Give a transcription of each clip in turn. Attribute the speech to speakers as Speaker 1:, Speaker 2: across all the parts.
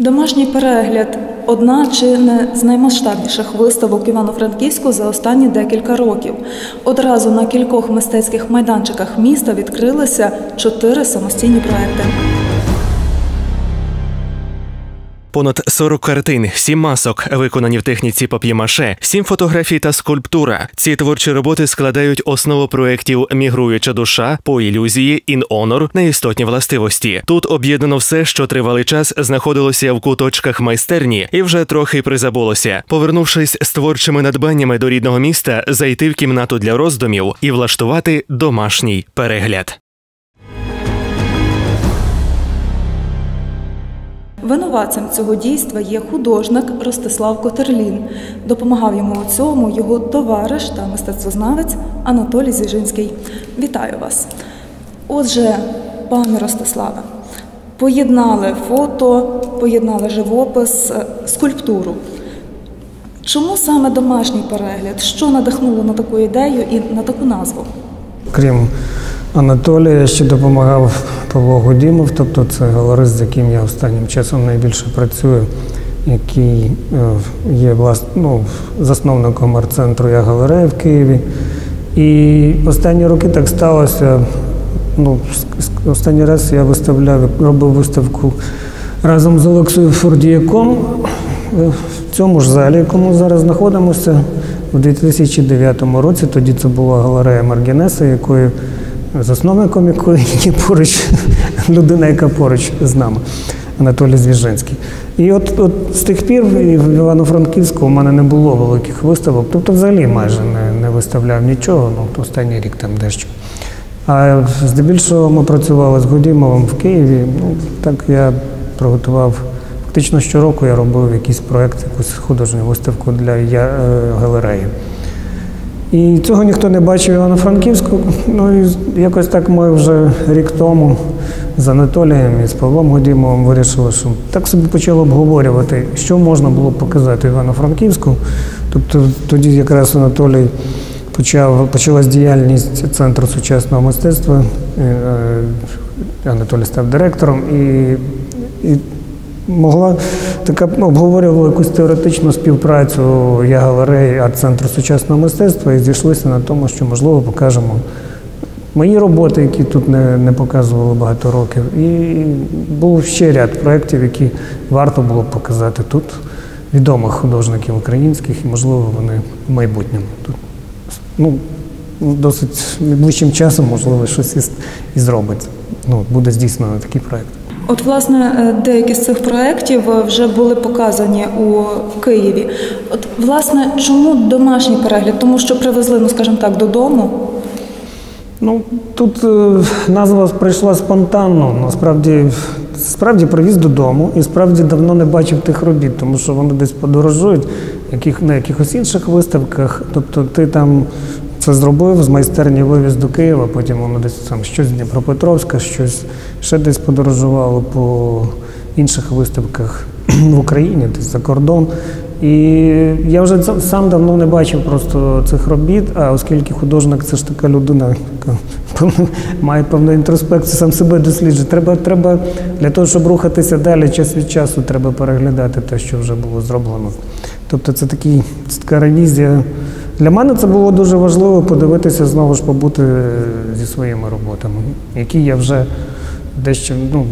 Speaker 1: Домашній перегляд одна чи не з наймасштабніших виставок Івано-Франківську за останні декілька років. Одразу на кількох мистецьких майданчиках міста відкрилися чотири самостійні проекти.
Speaker 2: Понад 40 картин, 7 масок, виконані в техніці пап'ємаше, 7 фотографій та скульптура. Ці творчі роботи складають основу проєктів Мігруюча душа по ілюзії, ін онор на істотні властивості. Тут об'єднано все, що тривалий час знаходилося в куточках майстерні, і вже трохи призабулося. Повернувшись з творчими надбаннями до рідного міста, зайти в кімнату для роздумів і влаштувати домашній перегляд.
Speaker 1: Винуватцем цього дійства є художник Ростислав Котерлін. Допомагав йому у цьому його товариш та мистецтвознавець Анатолій Зіжинський. Вітаю вас. Отже, пане Ростиславе, поєднали фото, поєднали живопис, е, скульптуру. Чому саме домашній перегляд? Що надихнуло на таку ідею і на таку назву?
Speaker 3: Крім Анатолія, ще допомагав Павло Гудімов, тобто це галерист, з яким я останнім часом найбільше працюю, який е, є влас... ну, засновником арт-центру Я галерея в Києві. І останні роки так сталося. Ну, Останній раз я виставляв, робив виставку разом з Олексою Фордіяком е, в цьому ж залі, якому зараз знаходимося, у 2009 році. Тоді це була галерея Маргінеса, якою засновником якої є поруч людина, яка поруч з нами, Анатолій Звіжинський. І от, от з тих пір в Івано-Франківську у мене не було великих виставок, тобто взагалі майже не, не виставляв нічого, ну останній рік там дещо. А здебільшого ми працювали з Гудімовим в Києві. Ну, так я приготував. Фактично щороку я робив якийсь проєкт, якусь художню виставку для е, галереї. І цього ніхто не бачив Івано-Франківську. Ну і якось так ми вже рік тому з Анатолієм і з Павлом Годімовим вирішили, що так собі почали обговорювати, що можна було показати Івано-Франківську. Тобто тоді якраз Анатолій почав, почалась діяльність Центру сучасного мистецтва. Е, е, Анатолій став директором і, і могла така ну, обговорювала якусь теоретичну співпрацю я галереї арт-центру сучасного мистецтва і зійшлися на тому, що можливо покажемо мої роботи, які тут не, не показували багато років. І був ще ряд проєктів, які варто було показати тут відомих художників українських, і можливо вони в майбутньому тут. Ну, досить ближчим часом, можливо, щось і, зробиться. Ну, буде здійснено такий проєкт.
Speaker 1: От, власне, е, деякі з цих проєктів е, вже були показані у Києві. От, власне, чому домашній перегляд? Тому що привезли, ну скажімо так, додому.
Speaker 3: Ну, тут е, назва прийшла спонтанно. Насправді, справді привіз додому і справді давно не бачив тих робіт, тому що вони десь подорожують яких, на якихось інших виставках. Тобто ти там це зробив, з майстерні вивіз до Києва, потім воно десь там щось з Дніпропетровська, щось ще десь подорожувало по інших виставках в Україні, десь за кордон. І я вже сам давно не бачив просто цих робіт, а оскільки художник це ж така людина, яка має певну інтроспекцію, сам себе досліджує. Треба, треба для того, щоб рухатися далі, час від часу, треба переглядати те, що вже було зроблено. Тобто це, такий, це така ревізія. Для мене це було дуже важливо подивитися, знову ж побути зі своїми роботами, які я вже дещо ну,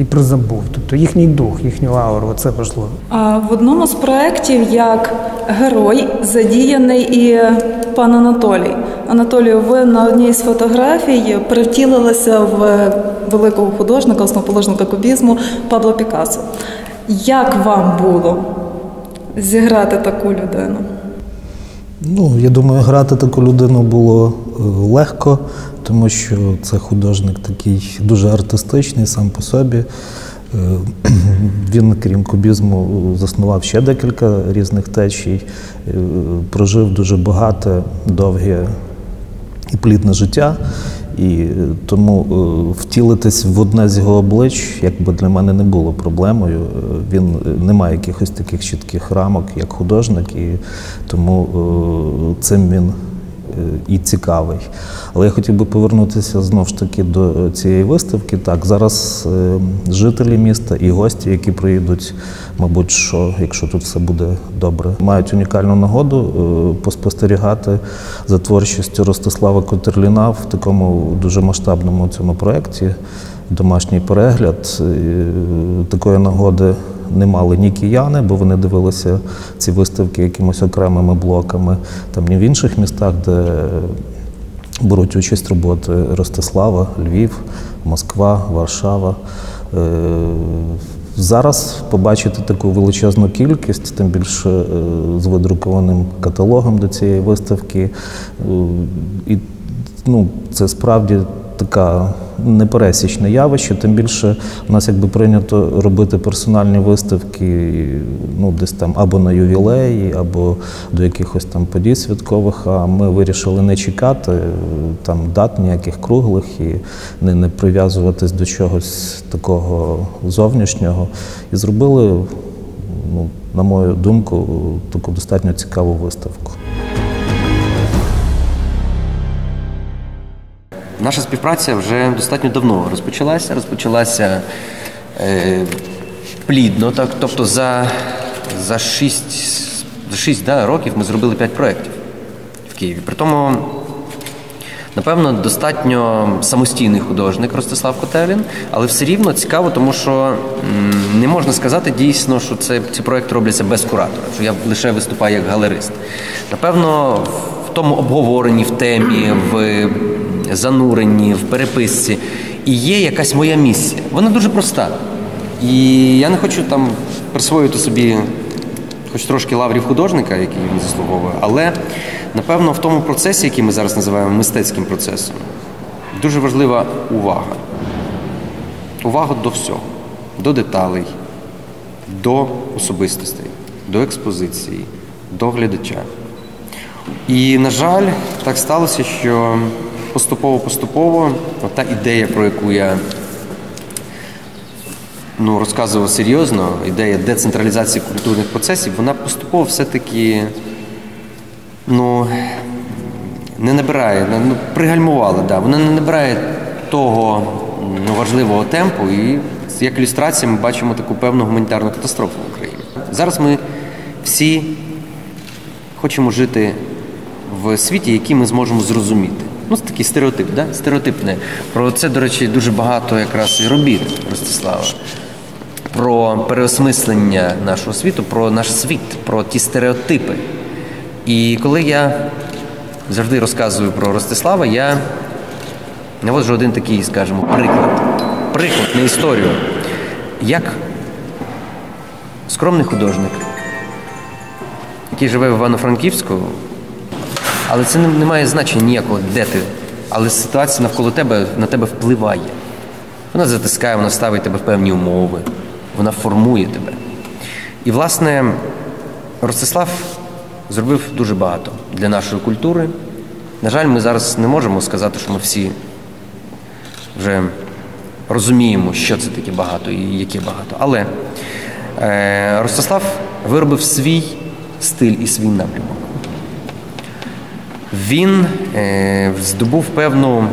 Speaker 3: і призабув. Тобто їхній дух, їхню ауру, це важливо.
Speaker 1: А в одному з проєктів як герой задіяний і пан Анатолій. Анатолію, ви на одній з фотографій привтілилися в великого художника, основоположника кубізму Пабло Пікассо. Як вам було зіграти таку людину?
Speaker 4: Ну, я думаю, грати таку людину було е, легко, тому що це художник такий дуже артистичний сам по собі. Е, Він, крім кубізму, заснував ще декілька різних течій, е, прожив дуже багате, довге і плідне життя. І е, тому е, втілитись в одне з його облич, якби для мене не було проблемою. Е, Він не має якихось таких чітких рамок, як художник, і тому цим він і цікавий. Але я хотів би повернутися знову ж таки до цієї виставки. Так, зараз е, жителі міста і гості, які приїдуть, мабуть, що якщо тут все буде добре, мають унікальну нагоду е, поспостерігати за творчістю Ростислава Котерліна в такому дуже масштабному цьому проєкті. Домашній перегляд Е, такої нагоди не мали ні кияни, бо вони дивилися ці виставки якимось окремими блоками, там ні в інших містах, де беруть участь роботи Ростислава, Львів, Москва, Варшава. Е, Зараз побачити таку величезну кількість, тим більше е, з видрукованим каталогом до цієї виставки. е, І ну, це справді така непересічне явище, тим більше у нас якби прийнято робити персональні виставки ну, десь там або на ювілеї, або до якихось там подій святкових. А ми вирішили не чекати е, там дат ніяких круглих і не, не прив'язуватись до чогось такого зовнішнього. І зробили, ну, на мою думку, таку достатньо цікаву виставку.
Speaker 5: Наша співпраця вже достатньо давно розпочалася. Розпочалася е, плідно, так, тобто за, за 6, за 6 да, років ми зробили 5 проєктів в Києві. Притому, напевно, достатньо самостійний художник Ростислав Котелін, але все рівно цікаво, тому що не можна сказати дійсно, що це, ці проєкти робляться без куратора, що я лише виступаю як галерист. Напевно, в тому обговоренні, в темі, в зануренні, в переписці. І є якась моя місія. Вона дуже проста. І я не хочу там присвоїти собі хоч трошки лаврів художника, який він заслуговує, але напевно в тому процесі, який ми зараз називаємо мистецьким процесом, дуже важлива увага. Увага до всього, до деталей, до особистостей, до експозиції, до глядача. І, на жаль, так сталося, що поступово-поступово та ідея, про яку я ну, розказував серйозно, ідея децентралізації культурних процесів, вона поступово все-таки ну, не набирає, ну, пригальмувала, да. вона не набирає того ну, важливого темпу. І як ілюстрація ми бачимо таку певну гуманітарну катастрофу в Україні. Зараз ми всі хочемо жити в світі, який ми зможемо зрозуміти. Ну, це такий стереотип, да? стереотипне. Про це, до речі, дуже багато якраз і робіт Ростислава. Про переосмислення нашого світу, про наш світ, про ті стереотипи. І коли я завжди розказую про Ростислава, я наводжу один такий, скажімо, приклад. Приклад, не історію. Як скромний художник, який живе в Івано-Франківську, але це не, має значення ніякого, де ти. Але ситуація навколо тебе на тебе впливає. Вона затискає, вона ставить тебе в певні умови, вона формує тебе. І, власне, Ростислав зробив дуже багато для нашої культури. На жаль, ми зараз не можемо сказати, що ми всі вже розуміємо, що це таке багато і яке багато. Але е, Ростислав виробив свій стиль і свій напрямок. Він е, здобув певну,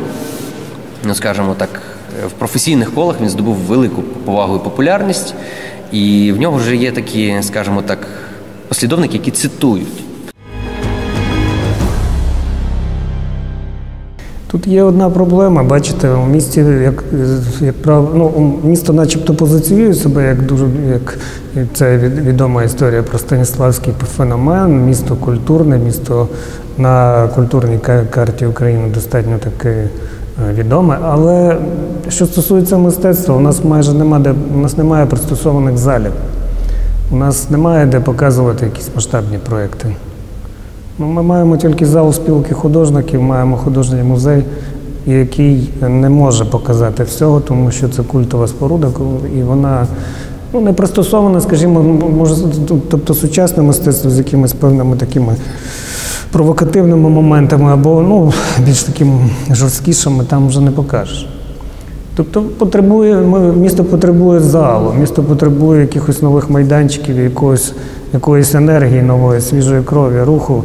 Speaker 5: ну скажімо так, в професійних колах він здобув велику повагу і популярність, і в нього вже є такі, скажімо так, послідовники, які цитують.
Speaker 3: Тут є одна проблема, бачите, у місті, як, як ну, місто начебто позиціює себе як дуже як це відома історія про Станіславський феномен, місто культурне, місто на культурній карті України достатньо таке відоме. Але що стосується мистецтва, у нас майже немає де у нас немає пристосованих залів. У нас немає де показувати якісь масштабні проекти. Ну, ми маємо тільки зал спілки художників, маємо художній музей, який не може показати всього, тому що це культова споруда, і вона ну, не пристосована, скажімо, може, тобто сучасне мистецтво з якимись певними такими провокативними моментами або ну, більш такими жорсткішими там вже не покажеш. Тобто потребує, місто потребує залу, місто потребує якихось нових майданчиків, якогось, якоїсь енергії нової, свіжої крові, руху.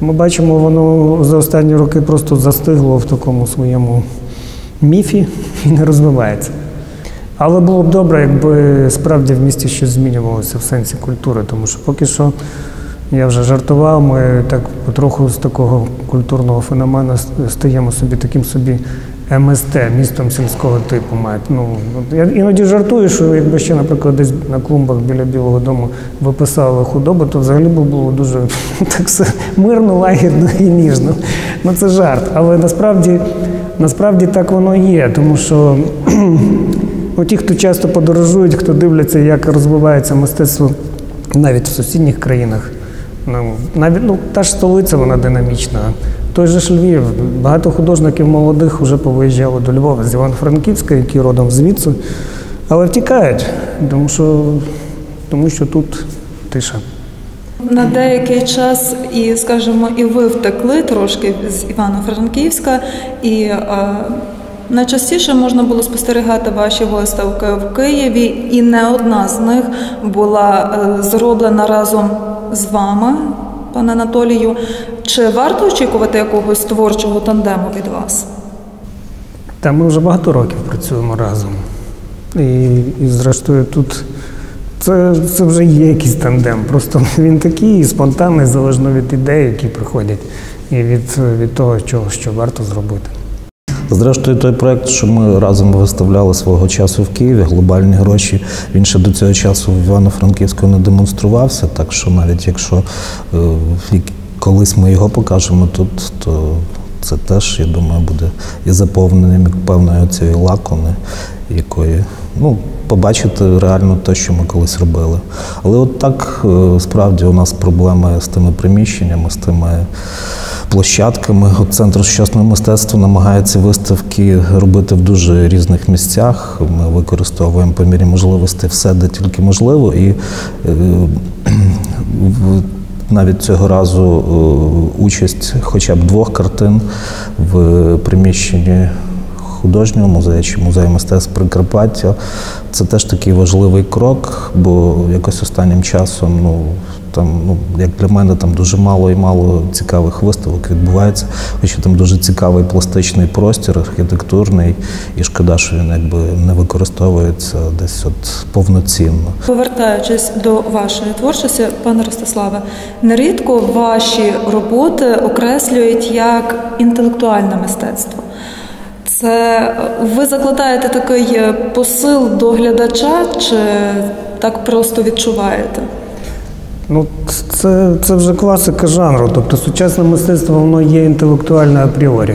Speaker 3: ми бачимо, воно за останні роки просто застигло в такому своєму міфі і не розвивається. Але було б добре, якби справді в місті щось змінювалося в сенсі культури, тому що поки що я вже жартував, ми так потроху з такого культурного феномена стаємо собі таким собі МСТ, містом сільського типу мають. Ну, я іноді жартую, що якби ще, наприклад, десь на клумбах біля Білого дому виписали худобу, то взагалі б було дуже так все мирно, лагідно і ніжно. Ну це жарт. Але насправді, насправді так воно є, тому що ну, ті, хто часто подорожують, хто дивляться, як розвивається мистецтво навіть в сусідніх країнах. Ну, навіть ну, та ж столиця, вона динамічна. Той же ж Львів, багато художників молодих вже повиїжджали до Львова з Івано-Франківська, які родом звідси, але втікають, тому що, тому що тут тиша.
Speaker 1: На деякий час, і скажімо, і ви втекли трошки з Івано-Франківська, і е, найчастіше можна було спостерігати ваші виставки в Києві, і не одна з них була е, зроблена разом з вами, пане Анатолію. Чи варто очікувати якогось творчого тандему від вас?
Speaker 3: Та ми вже багато років працюємо разом. І, і зрештою, тут це, це вже є якийсь тандем. Просто він такий спонтанний, залежно від ідей, які приходять, і від, від того, що, що варто зробити.
Speaker 4: Зрештою, той проект, що ми разом виставляли свого часу в Києві, глобальні гроші, він ще до цього часу в Івано-Франківську не демонструвався. Так що навіть якщо е, колись ми його покажемо тут, то це теж, я думаю, буде і заповненням певної цієї лакони, якої ну, побачити реально те, що ми колись робили. Але от так е, справді у нас проблеми з тими приміщеннями, з тими площадками. От Центр сучасного мистецтва намагається виставки робити в дуже різних місцях. Ми використовуємо по мірі можливості все, де тільки можливо. І е, навіть цього разу е, участь хоча б двох картин в приміщенні художнього музею чи музею мистецтв Прикарпаття. Це теж такий важливий крок, бо якось останнім часом, ну там, ну як для мене, там дуже мало і мало цікавих виставок відбувається. Хоча там дуже цікавий пластичний простір, архітектурний, і шкода, що він якби не використовується десь от повноцінно.
Speaker 1: Повертаючись до вашої творчості, пане Ростиславе, нерідко ваші роботи окреслюють як інтелектуальне мистецтво. Це ви закладаєте такий посил до глядача, чи так просто відчуваєте?
Speaker 3: Ну, це це вже класика жанру. Тобто сучасне мистецтво воно є інтелектуальне апріорі.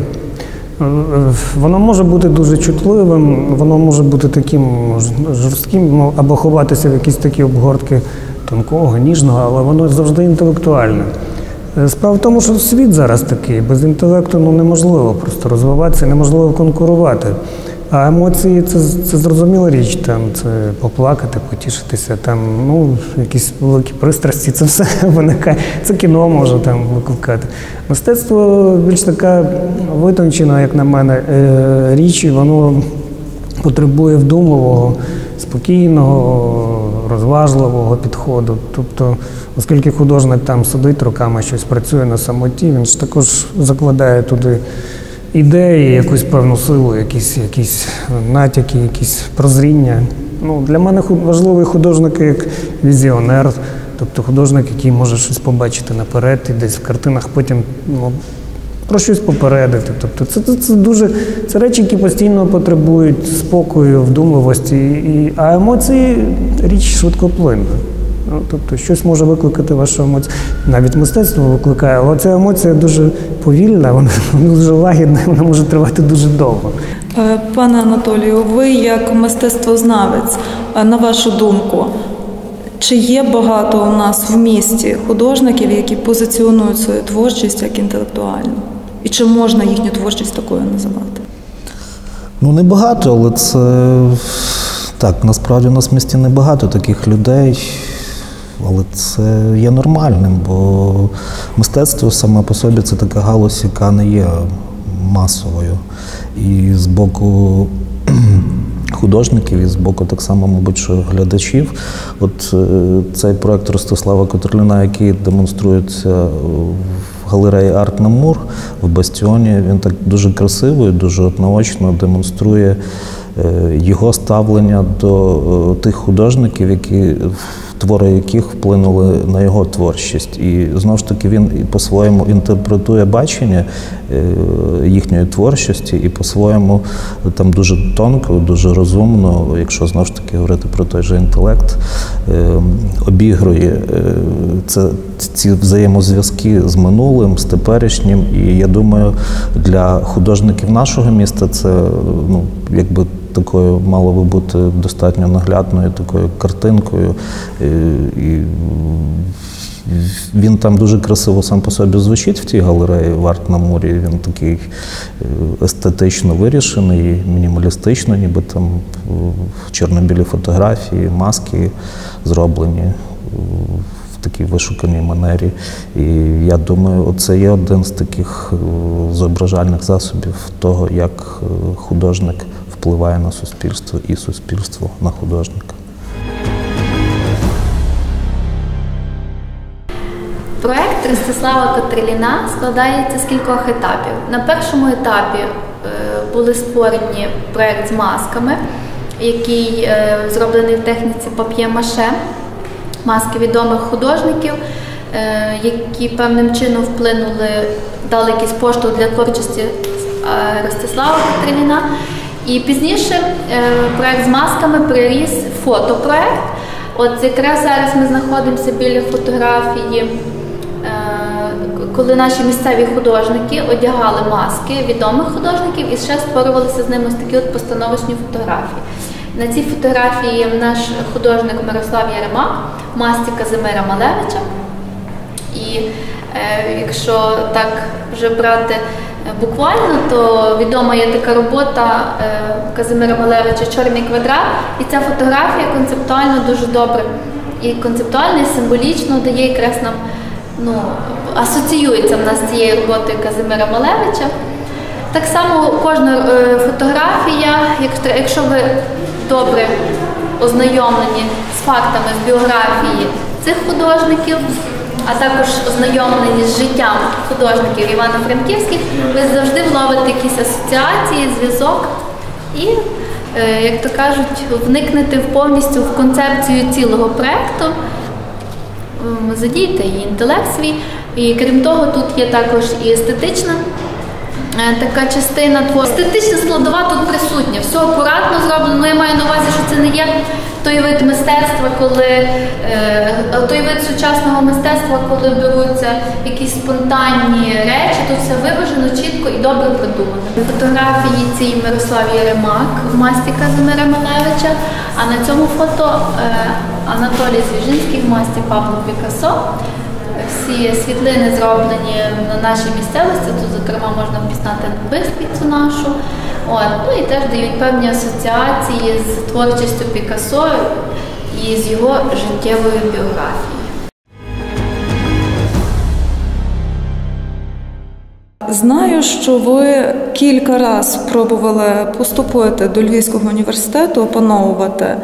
Speaker 3: Воно може бути дуже чутливим, воно може бути таким жорстким, ну, або ховатися в якісь такі обгортки тонкого, ніжного, але воно завжди інтелектуальне. Справа в тому, що світ зараз такий, без інтелекту ну, неможливо просто розвиватися, неможливо конкурувати. А емоції це це зрозуміла річ, там це поплакати, потішитися, там ну якісь великі пристрасті, це все виникає. Це кіно може там викликати. Мистецтво більш така витончена, як на мене, е, річ, і воно потребує вдумливого, спокійного, розважливого підходу. Тобто, оскільки художник там сидить роками, щось працює на самоті, він ж також закладає туди ідеї, якусь певну силу, якісь якісь натяки, якісь прозріння. Ну, Для мене важливий художник як візіонер, тобто художник, який може щось побачити наперед і десь в картинах потім ну, про щось попередити. Тобто це це, це дуже це речі, які постійно потребують спокою, вдумливості, і, а емоції річ швидкоплинна. Ну, Тобто щось може викликати вашу емоцію. Навіть мистецтво викликає, але ця емоція дуже повільна, вона дуже лагідна, вона може тривати дуже довго.
Speaker 1: Е, пане Анатолію, ви як мистецтвознавець, е, на вашу думку, чи є багато у нас в місті художників, які позиціонують свою творчість як інтелектуальну? І чи можна їхню творчість такою називати?
Speaker 4: Ну, не багато, але це так, насправді у нас в місті небагато таких людей але це є нормальним, бо мистецтво саме по собі це така галузь, яка не є масовою. І з боку художників, і з боку так само, мабуть, що глядачів. От е, цей проект Ростислава Котерліна, який демонструється в галереї Арт Намур в Бастіоні. Він так дуже красиво і дуже от наочно демонструє його ставлення до е, тих художників, які твори яких вплинули на його творчість. І знову ж таки він по-своєму інтерпретує бачення е, їхньої творчості, і по-своєму там дуже тонко, дуже розумно, якщо знову ж таки говорити про той же інтелект, е, обігрує е, це ці взаємозв'язки з минулим, з теперішнім. І я думаю, для художників нашого міста це ну якби такою мало би бути достатньо наглядною такою картинкою. Е, І він там дуже красиво сам по собі звучить в тій галереї в арт на морі. Він такий е, естетично вирішений, мінімалістично, ніби там е, чорно-білі фотографії, маски зроблені в такій вишуканій манері. І я думаю, це є один з таких зображальних засобів того, як художник впливає на суспільство і суспільство на художника.
Speaker 6: Проект Ростислава Котриліна складається з кількох етапів. На першому етапі е, були створені проект з масками, який е, зроблений в техніці пап'є-маше, маски відомих художників, е, які певним чином вплинули, дали якийсь поштовх для творчості Ростислава Котриліна. І пізніше е, проект з масками приріс фотопроект. От якраз зараз ми знаходимося біля фотографії, е, коли наші місцеві художники одягали маски відомих художників і ще створювалися з ними такі от постановочні фотографії. На цій фотографії наш художник Мирослав Яремак, в масці Казимира Малевича. І е, якщо так вже брати буквально, то відома є така робота е, Казимира Малевича Чорний квадрат. І ця фотографія концептуально дуже добре. І концептуально, і символічно дає якраз нам, ну, асоціюється в нас з цією роботою Казимира Малевича. Так само кожна е, фотографія, якщо ви добре ознайомлені з фактами з біографії цих художників, а також ознайомлені з життям художників Івано-Франківських, ви завжди вловите якісь асоціації, зв'язок і, е, як то кажуть, вникнете повністю в концепцію цілого проєкту. М, задійте і інтелект свій. І крім того, тут є також і естетична е, така частина твору. Естетична складова тут присутня. Все акуратно зроблено. Ну, я маю на увазі, що це не є той вид мистецтва, коли е, той вид сучасного мистецтва, коли беруться якісь спонтанні речі, тут все виважено, чітко і добре продумано. Фотографії цій Мирослав Єремак в масті Казимира Малевича, а на цьому фото е, Анатолій Звіжинський в масті Павло Пікассо. Всі світлини зроблені на нашій місцевості. Тут, зокрема, можна впізнати Бисквіцю нашу. От. Ну і теж дають певні асоціації з творчістю Пікассо і з його життєвою біографією.
Speaker 1: Знаю, що ви кілька разів пробували поступити до Львівського університету, опановувати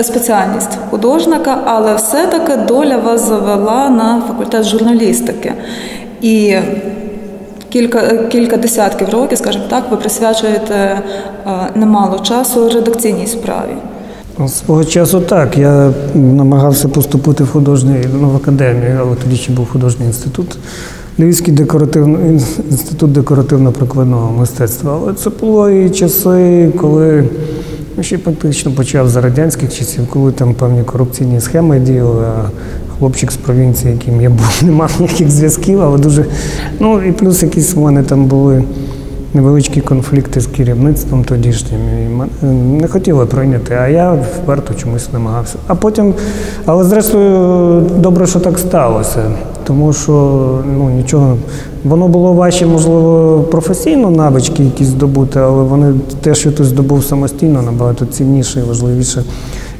Speaker 1: спеціальність художника, але все-таки доля вас завела на факультет журналістики. І кілька, кілька десятків років, скажімо так, ви присвячуєте немало часу редакційній справі.
Speaker 3: Ну, Свого часу так. Я намагався поступити в художній ну, в академію, але тоді ще був художній інститут. Львівський декоративний інститут декоративно-прикладного мистецтва. Але це було і часи, коли ну, ще фактично почав за радянських часів, коли там певні корупційні схеми діяли. А хлопчик з провінції, яким я був, не мав ніяких зв'язків, але дуже. Ну і плюс якісь в мене там були невеличкі конфлікти з керівництвом тодішнім. І не хотіли прийняти, а я вперто чомусь намагався. А потім, але зрештою, добре, що так сталося. Тому що ну, нічого, воно було важче, можливо, професійно навички якісь здобути, але вони те, що ти здобув самостійно, набагато цінніше і важливіше,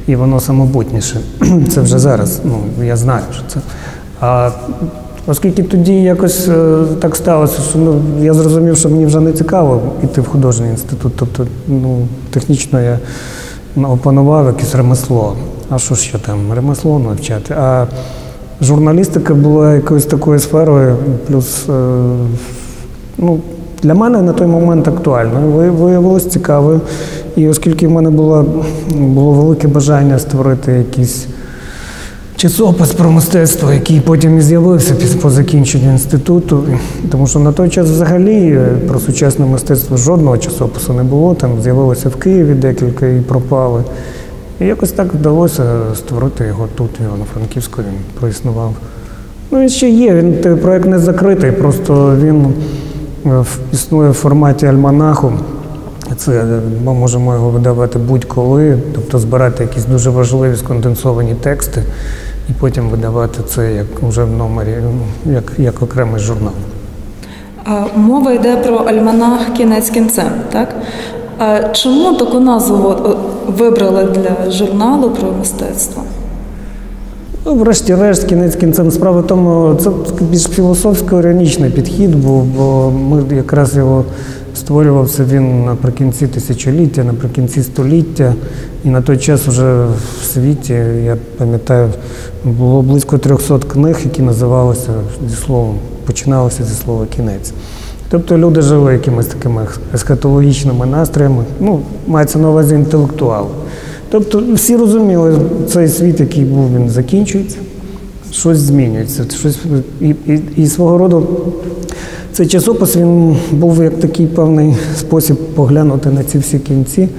Speaker 3: і воно самобутніше. Це вже зараз. Ну, я знаю, що це. А Оскільки тоді якось е, так сталося, що ну, я зрозумів, що мені вже не цікаво йти в художній інститут. Тобто, ну, технічно я ну, опанував якесь ремесло. А що ще там, ремесло навчати? А журналістика була якоюсь такою сферою, плюс е, ну, для мене на той момент актуальною. Ви- Виявилось цікавою. І оскільки в мене було, було велике бажання створити якийсь часопис про мистецтво, який потім і з'явився по закінченню інституту. Тому що на той час взагалі е, про сучасне мистецтво жодного часопису не було. Там з'явилося в Києві декілька і пропали. І якось так вдалося створити його тут, в Івано-Франківську, він проіснував. Ну, він ще є, він той проект не закритий, просто він е, існує в форматі альманаху. Це е, ми можемо його видавати будь-коли, тобто збирати якісь дуже важливі сконденсовані тексти і потім видавати це як вже в номері, ну, як, як окремий журнал.
Speaker 1: Мова йде про альманах кінець кінцем, так? А чому таку назву вибрали для журналу про мистецтво?
Speaker 3: Ну, врешті-решт, кінець кінцем справа тому, це більш філософсько-іронічний підхід був, бо ми якраз його створювався він наприкінці тисячоліття, наприкінці століття. І на той час вже в світі, я пам'ятаю, було близько 300 книг, які називалися зі словом, починалися зі слова кінець. Тобто люди жили якимись такими есхатологічними настроями, ну, мається на увазі інтелектуали. Тобто всі розуміли, цей світ, який був, він закінчується, щось змінюється. Щось, і, і, і свого роду цей часопис він був як такий певний спосіб поглянути на ці всі кінці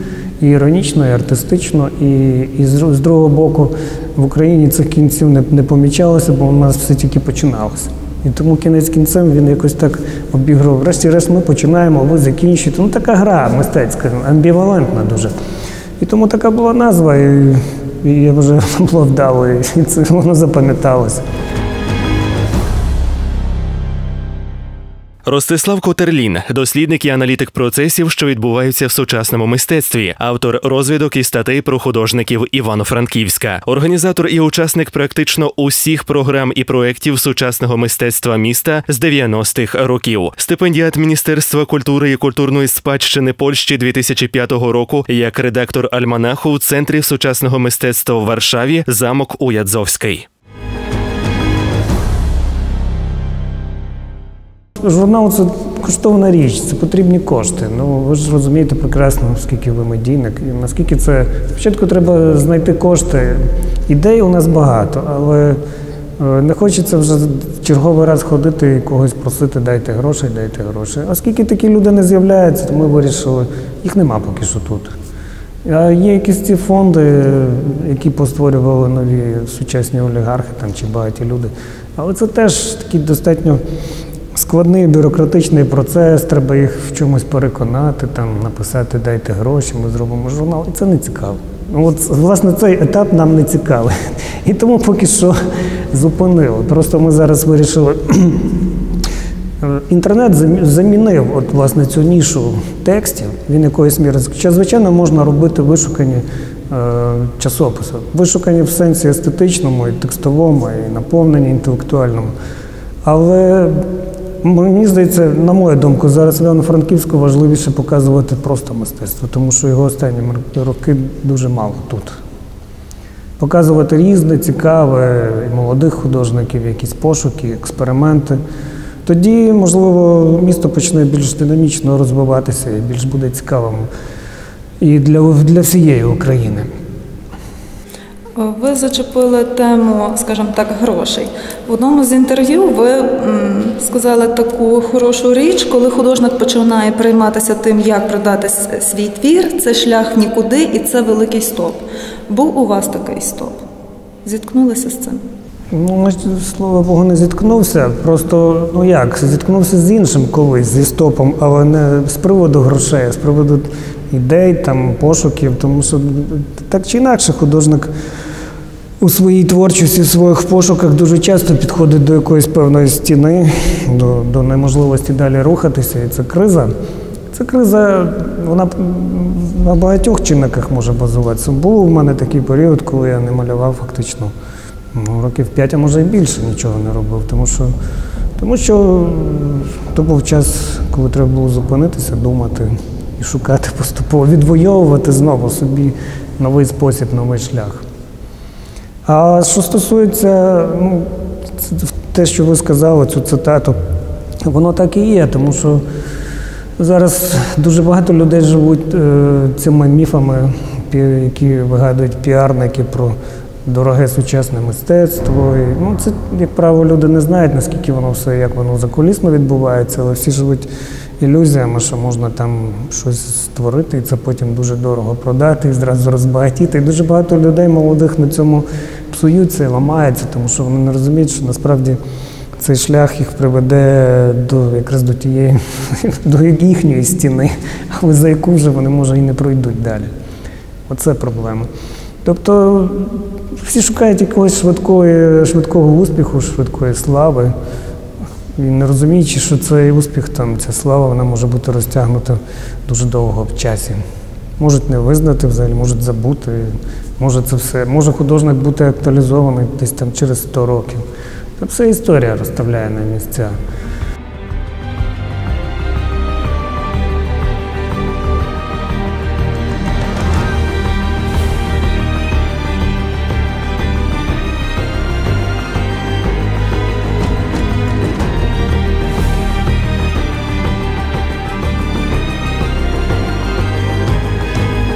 Speaker 3: і іронічно, і артистично, і, і з, з другого боку в Україні цих кінців не, не помічалося, бо у нас все тільки починалося. І тому кінець кінцем він якось так обіграв. Врешті-решт ми починаємо, ви закінчуєте. Ну така гра мистецька, амбівалентна дуже. І тому така була назва, і, і я вже було вдало, і це воно запам'яталося.
Speaker 2: Ростислав Котерлін, дослідник і аналітик процесів, що відбуваються в сучасному мистецтві, автор розвідок і статей про художників Івано-Франківська, організатор і учасник практично усіх програм і проєктів сучасного мистецтва міста з 90-х років. Стипендіат Міністерства культури і культурної спадщини Польщі 2005 року як редактор альманаху в центрі сучасного мистецтва в Варшаві замок Уядзовський.
Speaker 3: Журнал це коштовна річ, це потрібні кошти. Ну ви ж розумієте прекрасно, скільки ви медійник, і наскільки це спочатку треба знайти кошти. Ідей у нас багато, але е, не хочеться вже черговий раз ходити і когось просити, дайте грошей, дайте грошей. Оскільки такі люди не з'являються, то ми вирішили, їх нема поки що тут. А є якісь ці фонди, які постворювали нові сучасні олігархи там, чи багаті люди. Але це теж такий достатньо складний бюрократичний процес, треба їх в чомусь переконати, там, написати дайте гроші, ми зробимо журнал. І це не цікаво. Ну, От, власне, цей етап нам не цікавий. І тому поки що зупинили. Просто ми зараз вирішили. Інтернет замінив от, власне, цю нішу текстів, він якоїсь міри. Хоча, звичайно, можна робити вишукані е, часописи. Вишукані в сенсі естетичному, і текстовому, і наповненні інтелектуальному. Але мені здається, на мою думку, зараз Івано-Франківську важливіше показувати просто мистецтво, тому що його останні роки дуже мало тут. Показувати різне, цікаве, і молодих художників, якісь пошуки, експерименти. Тоді, можливо, місто почне більш динамічно розвиватися і більш буде цікавим і для, для всієї України.
Speaker 1: Ви зачепили тему, скажімо так, грошей. В одному з інтерв'ю ви сказали таку хорошу річ, коли художник починає прийматися тим, як продати свій твір, це шлях нікуди і це великий стоп. Був у вас такий стоп? Зіткнулися з цим?
Speaker 3: Ну, слава Богу, не зіткнувся. Просто, ну як, зіткнувся з іншим колись, зі стопом, але не з приводу грошей, а з приводу ідей, там, пошуків. Тому що так чи інакше художник у своїй творчості, в своїх пошуках дуже часто підходить до якоїсь певної стіни, до, до неможливості далі рухатися. І це криза. Це криза, вона на багатьох чинниках може базуватися. Був у мене такий період, коли я не малював фактично ну, років 5, а може і більше нічого не робив. Тому що, тому що то був час, коли треба було зупинитися, думати і шукати поступово, відвоювати знову собі новий спосіб, новий шлях. А що стосується, ну, те, що ви сказали, цю цитату, воно так і є, тому що зараз дуже багато людей живуть е, цими міфами, які вигадують піарники про дороге сучасне мистецтво. І, ну, це, як правило, люди не знають, наскільки воно все, як воно закулісно відбувається, але всі живуть ілюзіями, що можна там щось створити, і це потім дуже дорого продати, і зразу розбагатіти. І дуже багато людей молодих на цьому псуються і ламаються, тому що вони не розуміють, що насправді цей шлях їх приведе до якраз до тієї до їхньої стіни, але за яку вже вони може і не пройдуть далі. Оце проблема. Тобто всі шукають якогось швидкої, швидкого успіху, швидкої слави. І не розуміючи, що цей успіх, там, ця слава, вона може бути розтягнута дуже довго в часі. Можуть не визнати взагалі, можуть забути. Може це все, може художник бути актуалізований десь там через 100 років. Це все історія розставляє на місця.